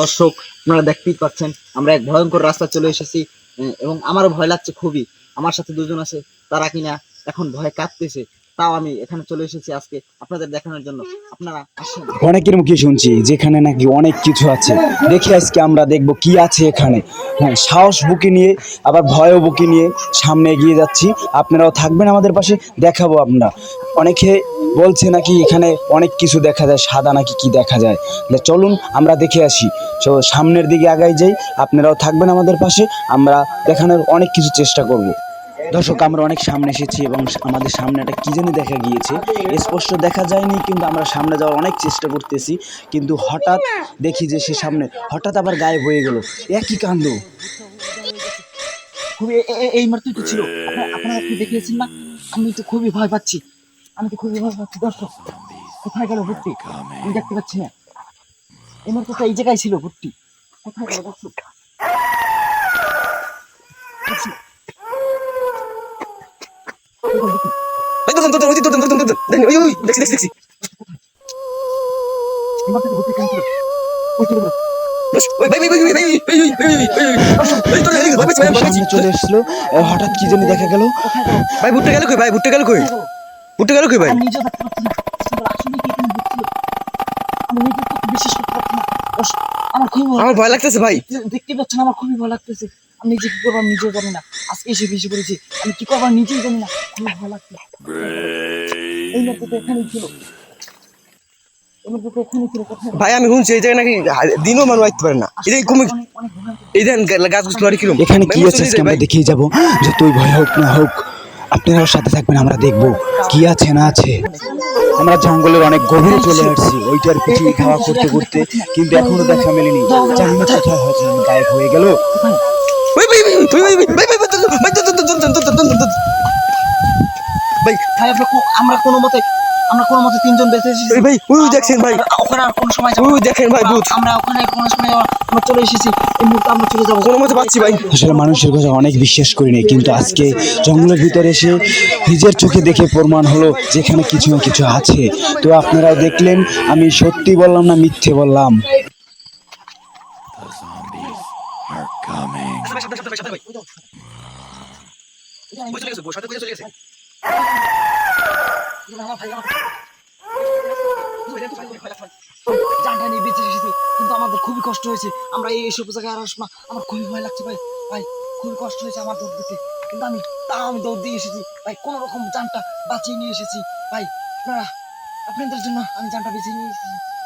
দর্শক, আপনারা দেখতেই পাচ্ছেন, আমরা এক ভয়ঙ্কর রাস্তা চলে এসেছি এবং আমারও ভয় লাগছে খুবই। আমার সাথে দুজন আছে, তারা কিনা এখন ভয় কাঁপতেছে তাও আমি এখানে চলে এসেছি আজকে আপনাদের দেখানোর জন্য। আপনারা আসেন। অনেকের মুখে শুনছি, যেখানে নাকি অনেক কিছু আছে। দেখি আজকে আমরা দেখব কি আছে এখানে। হ্যাঁ সাহস বুকে নিয়ে, আবার ভয়ও বুকে নিয়ে সামনে এগিয়ে যাচ্ছি। আপনারাও থাকবেন আমাদের পাশে, দেখাবো আমরা। অনেকে বলছে নাকি এখানে অনেক কিছু দেখা যায়, সাদা নাকি কি দেখা যায়। চলুন, আমরা দেখে আসি। তো সামনের দিকে আগাই যাই, আপনারাও থাকবেন আমাদের পাশে, আমরা দেখানোর অনেক কিছু চেষ্টা করব। দর্শক, আমরা অনেক সামনে এসেছি এবং আমাদের সামনে একটা কি জানি দেখা গিয়েছে। স্পষ্ট দেখা যায়নি, কিন্তু আমরা সামনে যাওয়ার অনেক চেষ্টা করতেছি। কিন্তু হঠাৎ দেখি যে সে সামনে, হঠাৎ আবার গায়েব হয়ে গেল। একই কাণ্ড। খুবই এই মুহূর্তে তো ছিল। আপনারা একটু দেখিয়েছেন না? আমি তো খুবই ভয় পাচ্ছি। আমি তো খুবই ভয় পাচ্ছি। দর্শক, কোথায় গেল ভর্তি আমি দেখতে পাচ্ছি না। এই তো এই জায়গায় ছিল ভর্তি কোথায় গেল দর্শক? দর্শক। ভাই ধরুন ধরুন ওই ধরুন ধরুন ধরুন দেখুন ওই ওই দেখছি দেখছি দেখছি চলে হঠাৎ কি জানি দেখা গেল। ভাই ভুট্টে গেল কই ভাই ভুট্টে গেল কই? ভুট্টে গেল কই ভাই? আমার ভয় লাগতেছে ভাই। দেখতে পাচ্ছেন আমার খুবই ভয় লাগতেছে। আমি নিজে কি করব আমি নিজেও জানি না। আজকে এসে বেশি পড়েছি আমি কি করব নিজেই জানি না। লাগছে এই তো এখানেই ছিল। কোথায়? ভাই আমি শুনছি এই জায়গায় নাকি দিনও মানুষ আসতে পারে না। এই কমে এই দেন গাছগুলো আর কিরম এখানে কি আছে? আমরা। দেখেই যাব। যতই ভয় হোক না হোক আপনারাও সাথে থাকবেন আমরা দেখব কি আছে না আছে। আমরা জঙ্গলের অনেক গভীরে চলে আসছি ওইটার পিছু খাওয়া করতে করতে কিন্তু এখনও দেখা মেলেনি। জানি না কোথায় হয়তো গায়েব হয়ে গেল। আমরা কোনো মতে আমরা কোনো মতে তিনজন ভাই দেখছেন ভাই সময় আমরা কোনো সময় চলে এসেছি কোনো মতে ভাই আসলে মানুষের কথা অনেক বিশ্বাস করিনি কিন্তু আজকে জঙ্গলের ভিতরে এসে নিজের চোখে দেখে প্রমাণ হলো যেখানে কিছু না কিছু আছে তো আপনারা দেখলেন আমি সত্যি বললাম না মিথ্যে বললাম জানটা নিয়ে বেঁচে এসেছি কিন্তু আমাদের খুবই কষ্ট হয়েছে। আমরা এই এইসব জায়গায় আর আসব আমার খুবই ভয় লাগছে ভাই। ভাই খুবই কষ্ট হয়েছে আমার দৌড় দিতে। কিন্তু আমি তাও আমি দৌড় দিয়ে এসেছি। ভাই কোনো রকম জানটা বাঁচিয়ে নিয়ে এসেছি। ভাই আপনারা আপনাদের জন্য আমি জানটা বেঁচিয়ে নিয়ে এসেছি।